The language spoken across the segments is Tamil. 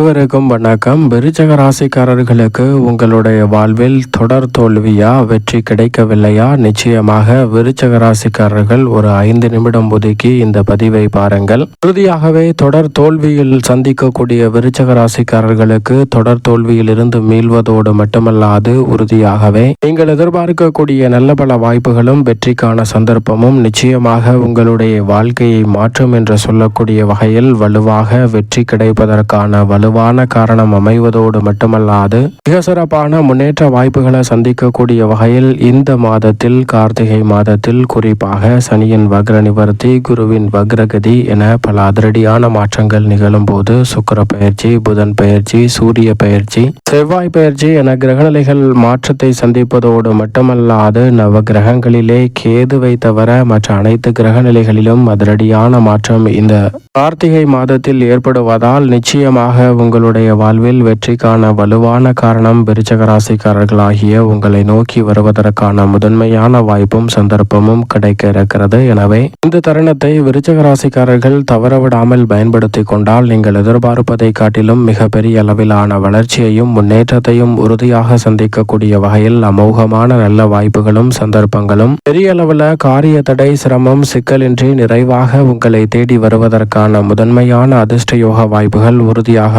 அனைவருக்கும் வணக்கம். விருச்சக ராசிக்காரர்களுக்கு உங்களுடைய வாழ்வில் தொடர் தோல்வியா வெற்றி கிடைக்கவில்லையா? நிச்சயமாக விருச்சக ராசிக்காரர்கள் ஒரு ஐந்து நிமிடம் ஒதுக்கி இந்த பதிவை பாருங்கள். உறுதியாகவே தொடர் தோல்வியில் சந்திக்கக்கூடிய விருச்சக ராசிக்காரர்களுக்கு தொடர் தோல்வியில் இருந்து மீள்வதோடு மட்டுமல்லாது உறுதியாகவே நீங்கள் எதிர்பார்க்கக்கூடிய நல்ல பல வாய்ப்புகளும் வெற்றிக்கான சந்தர்ப்பமும் நிச்சயமாக உங்களுடைய வாழ்க்கையை மாற்றும் என்று சொல்லக்கூடிய வகையில் வலுவாக வெற்றி கிடைப்பதற்கான வலு வலுவான காரணம் அமைவதோடு மட்டுமல்லாது மிக சிறப்பான முன்னேற்ற வாய்ப்புகளை சந்திக்கக்கூடிய வகையில் இந்த மாதத்தில் கார்த்திகை மாதத்தில் குறிப்பாக சனியின் வக்ர நிவர்த்தி குருவின் வக்ரகதி என பல அதிரடியான மாற்றங்கள் நிகழும் போது சுக்கர பயிற்சி புதன் பயிற்சி சூரிய பயிற்சி செவ்வாய் பயிற்சி என கிரகநிலைகள் மாற்றத்தை சந்திப்பதோடு மட்டுமல்லாது நவ கிரகங்களிலே கேதுவை தவிர மற்ற அனைத்து கிரகநிலைகளிலும் அதிரடியான மாற்றம் இந்த கார்த்திகை மாதத்தில் ஏற்படுவதால் நிச்சயமாக உங்களுடைய வாழ்வில் வெற்றிக்கான வலுவான காரணம் விருச்சக ராசிக்காரர்களாகிய உங்களை நோக்கி வருவதற்கான முதன்மையான வாய்ப்பும் சந்தர்ப்பமும் கிடைக்க இருக்கிறது எனவே இந்த தருணத்தை விருச்சக ராசிக்காரர்கள் தவறவிடாமல் பயன்படுத்தி கொண்டால் நீங்கள் எதிர்பார்ப்பதை காட்டிலும் மிகப்பெரிய அளவிலான வளர்ச்சியையும் முன்னேற்றத்தையும் உறுதியாக சந்திக்கக்கூடிய வகையில் அமோகமான நல்ல வாய்ப்புகளும் சந்தர்ப்பங்களும் பெரிய அளவில் காரிய தடை சிரமம் சிக்கலின்றி நிறைவாக உங்களை தேடி வருவதற்கான முதன்மையான அதிர்ஷ்ட யோக வாய்ப்புகள்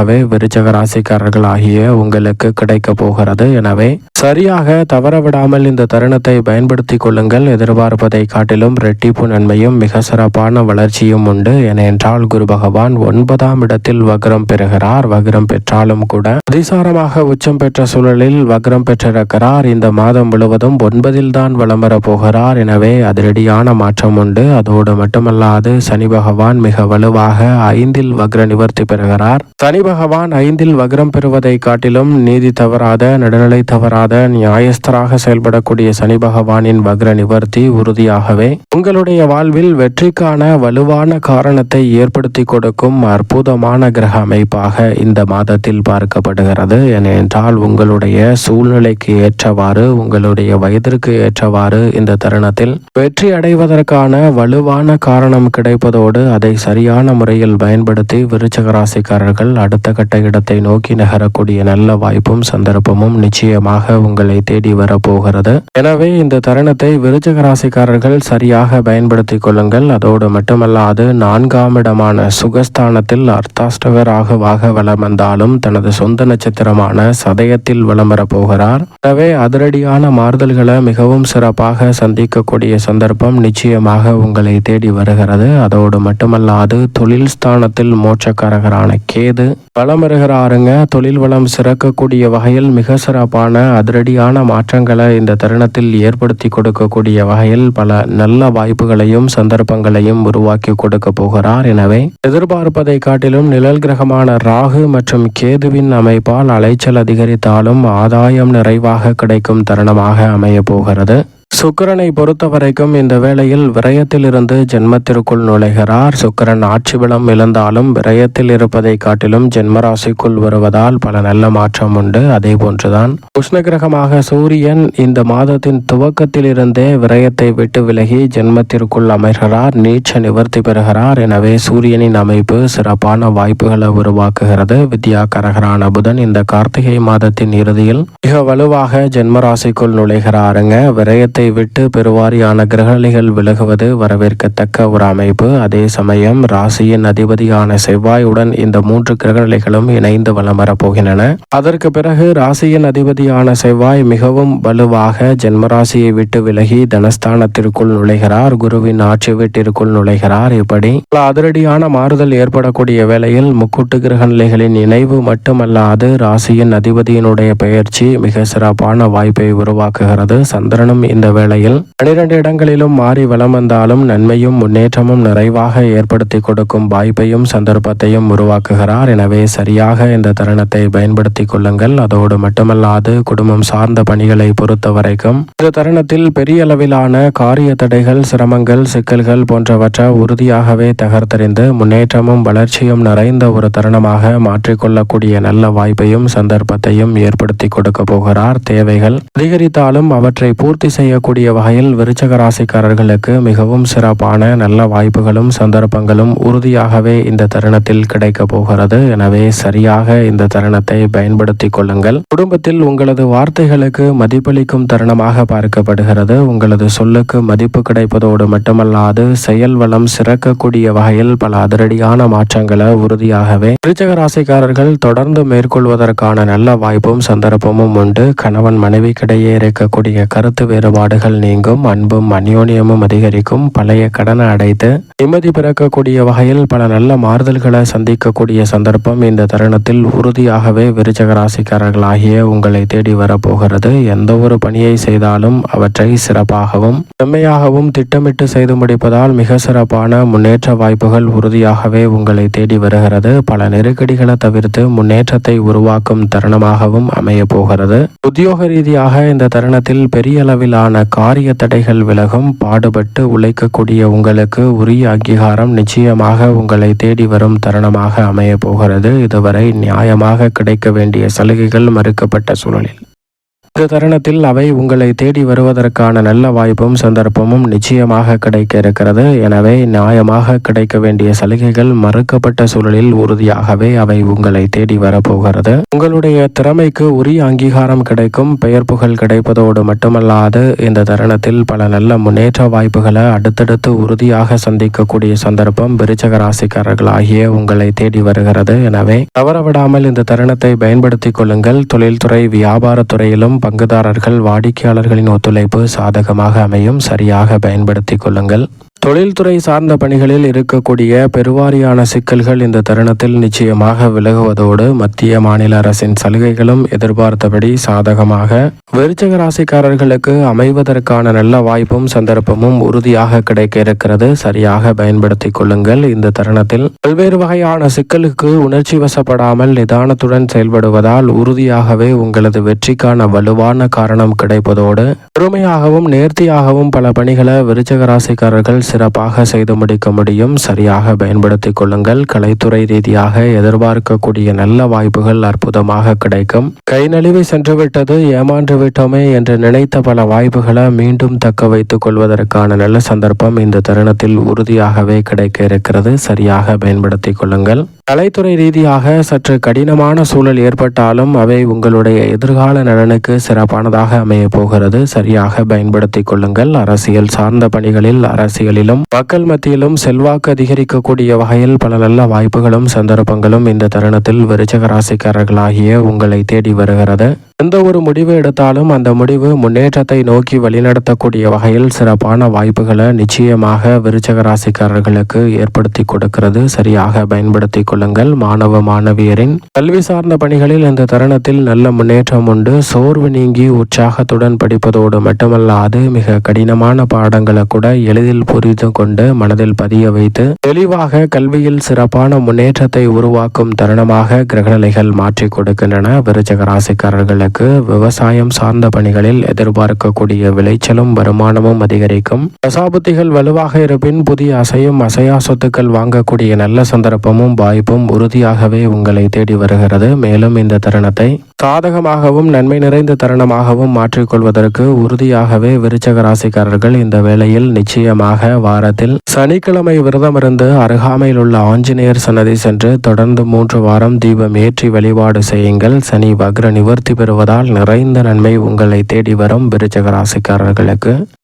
எனவே விருச்சக ராசிக்காரர்கள் ஆகிய உங்களுக்கு கிடைக்க போகிறது. எனவே சரியாக தவறவிடாமல் இந்த தருணத்தை பயன்படுத்தி கொள்ளுங்கள். எதிர்பார்ப்பதை காட்டிலும் ரெட்டிப்பு நன்மையும் மிக சிறப்பான வளர்ச்சியும் உண்டு. ஏனென்றால் குரு பகவான் ஒன்பதாம் இடத்தில் வக்ரம் பெறுகிறார். வக்ரம் பெற்றாலும் கூட அதிசாரமாக உச்சம் பெற்ற சூழலில் வக்ரம் பெற்றிருக்கிறார். இந்த மாதம் முழுவதும் ஒன்பதில் தான் வலம் போகிறார். எனவே அதிரடியான மாற்றம் உண்டு. அதோடு மட்டுமல்லாது சனி பகவான் மிக வலுவாக ஐந்தில் வக்ர நிவர்த்தி பெறுகிறார். சனி பகவான் ஐந்தில் வக்ரம் பெறுவதை காட்டிலும் நீதி தவறாத நடுநிலை தவறாத நியாயஸ்தராக செயல்படக்கூடிய சனி பகவானின் வக்ர நிவர்த்தி உறுதியாகவே. உங்களுடைய வாழ்வில் வெற்றிக்கான வலுவான காரணத்தை ஏற்படுத்தி கொடுக்கும் அற்புதமான கிரக அமைப்பாக இந்த மாதத்தில் பார்க்கப்படுகிறது. ஏனென்றால் உங்களுடைய சூழ்நிலைக்கு ஏற்றவாறு உங்களுடைய வயதிற்கு ஏற்றவாறு இந்த தருணத்தில் வெற்றி அடைவதற்கான வலுவான காரணம் கிடைப்பதோடு அதை சரியான முறையில் பயன்படுத்தி விருச்சக ராசிக்காரர்கள் அடுத்த கட்ட இடத்தை நோக்கி நகரக்கூடிய நல்ல வாய்ப்பும் சந்தர்ப்பமும் நிச்சயமாக உங்களை தேடி வரப்போகிறது. எனவே இந்த தருணத்தை விருச்சக ராசிக்காரர்கள் சரியாக பயன்படுத்திக் கொள்ளுங்கள். அதோடு மட்டுமல்லாது நான்காம் இடமான சுகஸ்தானத்தில் அர்த்தாஷ்டகராகவாக வலம் வந்தாலும் தனது சொந்த நட்சத்திரமான சதயத்தில் வலம் வரப்போகிறார் எனவே அதிரடியான மாறுதல்களை மிகவும் சிறப்பாக சந்திக்கக்கூடிய சந்தர்ப்பம் நிச்சயமாக உங்களை தேடி வருகிறது. அதோடு மட்டுமல்லாது தொழில் ஸ்தானத்தில் மோட்சக்காரகரான கேது வளம் வருகிறாருங்க தொழில் வளம் சிறக்கக்கூடிய வகையில் மிக சிறப்பான அதிரடியான மாற்றங்களை இந்த தருணத்தில் ஏற்படுத்தி கொடுக்கக்கூடிய வகையில் பல நல்ல வாய்ப்புகளையும் சந்தர்ப்பங்களையும் உருவாக்கி கொடுக்க போகிறார். எனவே எதிர்பார்ப்பதை காட்டிலும் நிழல் கிரகமான ராகு மற்றும் கேதுவின் அமைப்பால் அலைச்சல் அதிகரித்தாலும் ஆதாயம் நிறைவாக கிடைக்கும் தருணமாக அமைய போகிறது. சுக்கிரனை பொறுத்த வரைக்கும் இந்த வேளையில் விரயத்திலிருந்து ஜென்மத்திற்குள் நுழைகிறார். சுக்கிரன் ஆட்சி பலம் இழந்தாலும் விரயத்தில் இருப்பதை காட்டிலும் ஜென்மராசிக்குள் வருவதால் பல நல்ல மாற்றம் உண்டு. அதே போன்றுதான் உஷ்ண கிரகமாக சூரியன் இந்த மாதத்தின் துவக்கத்திலிருந்தே விரயத்தை விட்டு விலகி ஜென்மத்திற்குள் அமைகிறார் நீச்ச நிவர்த்தி பெறுகிறார். எனவே சூரியனின் அமைப்பு சிறப்பான வாய்ப்புகளை உருவாக்குகிறது. வித்யா கரகரான புதன் இந்த கார்த்திகை மாதத்தின் இறுதியில் மிக வலுவாக ஜென்மராசிக்குள் நுழைகிறாருங்க. விரயத்தை கிரகத்தை விட்டு பெருவாரியான கிரகநிலைகள் விலகுவது வரவேற்கத்தக்க ஒரு அமைப்பு. அதே சமயம் ராசியின் அதிபதியான செவ்வாயுடன் இந்த மூன்று கிரகநிலைகளும் இணைந்து வலம் வரப்போகின்றன அதற்கு பிறகு ராசியின் அதிபதியான செவ்வாய் மிகவும் வலுவாக ஜென்மராசியை விட்டு விலகி தனஸ்தானத்திற்குள் நுழைகிறார். குருவின் ஆட்சி வீட்டிற்குள் நுழைகிறார். இப்படி பல அதிரடியான மாறுதல் ஏற்படக்கூடிய வேளையில் முக்கூட்டு கிரகநிலைகளின் இணைவு மட்டுமல்லாது ராசியின் அதிபதியினுடைய பெயர்ச்சி மிக சிறப்பான வாய்ப்பை உருவாக்குகிறது. சந்திரனும் இந்த வேளையில் பனிரெண்டு இடங்களிலும் மாறி வளம் வந்தாலும் நன்மையும் முன்னேற்றமும் நிறைவாக ஏற்படுத்தி கொடுக்கும் வாய்ப்பையும் சந்தர்ப்பத்தையும் உருவாக்குகிறார். எனவே சரியாக இந்த தருணத்தை பயன்படுத்திக் கொள்ளுங்கள். அதோடு மட்டுமல்லாது குடும்பம் சார்ந்த பணிகளை பொறுத்த வரைக்கும் இந்த தருணத்தில் பெரிய அளவிலான காரிய தடைகள் சிரமங்கள் சிக்கல்கள் போன்றவற்றை உறுதியாகவே தகர்த்தறிந்து முன்னேற்றமும் வளர்ச்சியும் நிறைந்த ஒரு தருணமாக மாற்றிக்கொள்ளக்கூடிய நல்ல வாய்ப்பையும் சந்தர்ப்பத்தையும் ஏற்படுத்தி கொடுக்க போகிறார். தேவைகள் அதிகரித்தாலும் அவற்றை பூர்த்தி செய்ய செய்யக்கூடிய வகையில் விருச்சக ராசிக்காரர்களுக்கு மிகவும் சிறப்பான நல்ல வாய்ப்புகளும் சந்தர்ப்பங்களும் உறுதியாகவே இந்த தருணத்தில் கிடைக்க போகிறது. எனவே சரியாக இந்த தருணத்தை பயன்படுத்திக் கொள்ளுங்கள். குடும்பத்தில் உங்களது வார்த்தைகளுக்கு மதிப்பளிக்கும் தருணமாக பார்க்கப்படுகிறது. உங்களது சொல்லுக்கு மதிப்பு கிடைப்பதோடு மட்டுமல்லாது செயல் வளம் சிறக்கக்கூடிய வகையில் பல அதிரடியான மாற்றங்களை உறுதியாகவே விருச்சக ராசிக்காரர்கள் தொடர்ந்து மேற்கொள்வதற்கான நல்ல வாய்ப்பும் சந்தர்ப்பமும் உண்டு. கணவன் மனைவிக்கிடையே இருக்கக்கூடிய கருத்து வேறுபாடு பாடுகள் நீங்கும் அன்பும் அந்யோன்யமும் அதிகரிக்கும் பழைய கடனை அடைத்து நிம்மதி பிறக்கக்கூடிய வகையில் பல நல்ல மாறுதல்களை சந்திக்கக்கூடிய சந்தர்ப்பம் இந்த தருணத்தில் உறுதியாகவே விருச்சக ராசிக்காரர்களாகிய உங்களை தேடி வரப்போகிறது. எந்த ஒரு பணியை செய்தாலும் அவற்றை சிறப்பாகவும் செம்மையாகவும் திட்டமிட்டு செய்து முடிப்பதால் மிக சிறப்பான முன்னேற்ற வாய்ப்புகள் உறுதியாகவே உங்களை தேடி வருகிறது. பல நெருக்கடிகளை தவிர்த்து முன்னேற்றத்தை உருவாக்கும் தருணமாகவும் அமைய போகிறது. உத்தியோக ரீதியாக இந்த தருணத்தில் பெரிய அளவிலான காரிய தடைகள் விலகும். பாடுபட்டு உழைக்கக்கூடிய உங்களுக்கு உரிய அங்கீகாரம் நிச்சயமாக உங்களை தேடி வரும் தருணமாக அமைய போகிறது. இதுவரை நியாயமாக கிடைக்க வேண்டிய சலுகைகள் மறுக்கப்பட்ட சூழலில். இந்த தருணத்தில் அவை உங்களை தேடி வருவதற்கான நல்ல வாய்ப்பும் சந்தர்ப்பமும் நிச்சயமாக கிடைக்க இருக்கிறது எனவே நியாயமாக கிடைக்க வேண்டிய சலுகைகள் மறுக்கப்பட்ட சூழலில் உறுதியாகவே அவை உங்களை தேடி வரப்போகிறது. உங்களுடைய திறமைக்கு உரிய அங்கீகாரம் கிடைக்கும் பெயர் புகழ் கிடைப்பதோடு மட்டுமல்லாது இந்த தருணத்தில் பல நல்ல முன்னேற்ற வாய்ப்புகளை அடுத்தடுத்து உறுதியாக சந்திக்கக்கூடிய சந்தர்ப்பம் விருச்சக ராசிக்காரர்களாகிய உங்களை தேடி வருகிறது. எனவே தவறவிடாமல் இந்த தருணத்தை பயன்படுத்திக் கொள்ளுங்கள். தொழில்துறை வியாபாரத்துறையிலும் பங்குதாரர்கள் வாடிக்கையாளர்களின் ஒத்துழைப்பு சாதகமாக அமையும். சரியாக பயன்படுத்திக் கொள்ளுங்கள். தொழில்துறை சார்ந்த பணிகளில் இருக்கக்கூடிய பெருவாரியான சிக்கல்கள் இந்த தருணத்தில் நிச்சயமாக விலகுவதோடு மத்திய மாநில அரசின் சலுகைகளும் எதிர்பார்த்தபடி சாதகமாக விருச்சக ராசிக்காரர்களுக்கு அமைவதற்கான நல்ல வாய்ப்பும் சந்தர்ப்பமும் உறுதியாக கிடைக்க இருக்கிறது. சரியாக பயன்படுத்திக் கொள்ளுங்கள். இந்த தருணத்தில் பல்வேறு வகையான சிக்கலுக்கு உணர்ச்சி வசப்படாமல் நிதானத்துடன் செயல்படுவதால் உறுதியாகவே உங்களது வெற்றிக்கான வலுவான காரணம் கிடைப்பதோடு பொறுமையாகவும் நேர்த்தியாகவும் பல பணிகளை விருச்சக ராசிக்காரர்கள் சிறப்பாக செய்து முடிக்க முடியும். சரியாக பயன்படுத்திக் கொள்ளுங்கள். கலைத்துறை ரீதியாக எதிர்பார்க்கக்கூடிய நல்ல வாய்ப்புகள் அற்புதமாக கிடைக்கும். கை நழுவி சென்றுவிட்டது ஏமாண்டு விட்டோமே என்று நினைத்த பல வாய்ப்புகளை மீண்டும் தக்க வைத்துக் கொள்வதற்கான நல்ல சந்தர்ப்பம் இந்த தருணத்தில் உறுதியாகவே கிடைக்க இருக்கிறது. சரியாக பயன்படுத்திக் கொள்ளுங்கள். கலைத்துறை ரீதியாக சற்று கடினமான சூழல் ஏற்பட்டாலும் அவை உங்களுடைய எதிர்கால நலனுக்கு சிறப்பானதாக அமைய போகிறது. சரியாக பயன்படுத்திக் கொள்ளுங்கள். அரசியல் சார்ந்த பணிகளில் அரசியலிலும் மக்கள் மத்தியிலும் செல்வாக்கு அதிகரிக்கக்கூடிய வகையில் பல நல்ல வாய்ப்புகளும் சந்தர்ப்பங்களும் இந்த தருணத்தில் விருச்சக ராசிக்காரர்களாகிய உங்களை தேடி வருகிறது. எந்த ஒரு முடிவு எடுத்தாலும் அந்த முடிவு முன்னேற்றத்தை நோக்கி வழிநடத்தக்கூடிய வகையில் சிறப்பான வாய்ப்புகளை நிச்சயமாக விருச்சக ராசிக்காரர்களுக்கு ஏற்படுத்தி கொடுக்கிறது. சரியாக பயன்படுத்திக் கொள்ளுங்கள். மாணவ மாணவியரின் கல்வி சார்ந்த பணிகளில் இந்த தருணத்தில் நல்ல முன்னேற்றம் உண்டு. சோர்வு நீங்கி உற்சாகத்துடன் படிப்பதோடு மட்டுமல்லாது மிக கடினமான பாடங்களை கூட எளிதில் புரிந்து கொண்டு மனதில் பதிய வைத்து தெளிவாக கல்வியில் சிறப்பான முன்னேற்றத்தை உருவாக்கும் தருணமாக கிரகநிலைகள் மாற்றிக் கொடுக்கின்றன விருச்சக ராசிக்காரர்களுக்கு விவசாயம் சார்ந்த பணிகளில் எதிர்பார்க்கக்கூடிய விளைச்சலும் வருமானமும் அதிகரிக்கும். தசாபுத்திகள் வலுவாக இருப்பின் புதிய அசையும் அசையா சொத்துக்கள் வாங்கக்கூடிய நல்ல சந்தர்ப்பமும் வாய்ப்பும் உறுதியாகவே உங்களை தேடி வருகிறது. மேலும் இந்த தருணத்தை சாதகமாகவும் நன்மை நிறைந்த தருணமாகவும் மாற்றிக்கொள்வதற்கு உறுதியாகவே விருச்சக ராசிக்காரர்கள் இந்த வேளையில் நிச்சயமாக வாரத்தில் சனிக்கிழமை விரதமிருந்து அருகாமையில் உள்ள ஆஞ்சநேயர் சன்னதி சென்று தொடர்ந்து மூன்று வாரம் தீபம் ஏற்றி வழிபாடு செய்யுங்கள். சனி வக்ர நிவர்த்தி பெறுவதால் நிறைந்த நன்மை உங்களை தேடி வரும் விருச்சக ராசிக்காரர்களுக்கு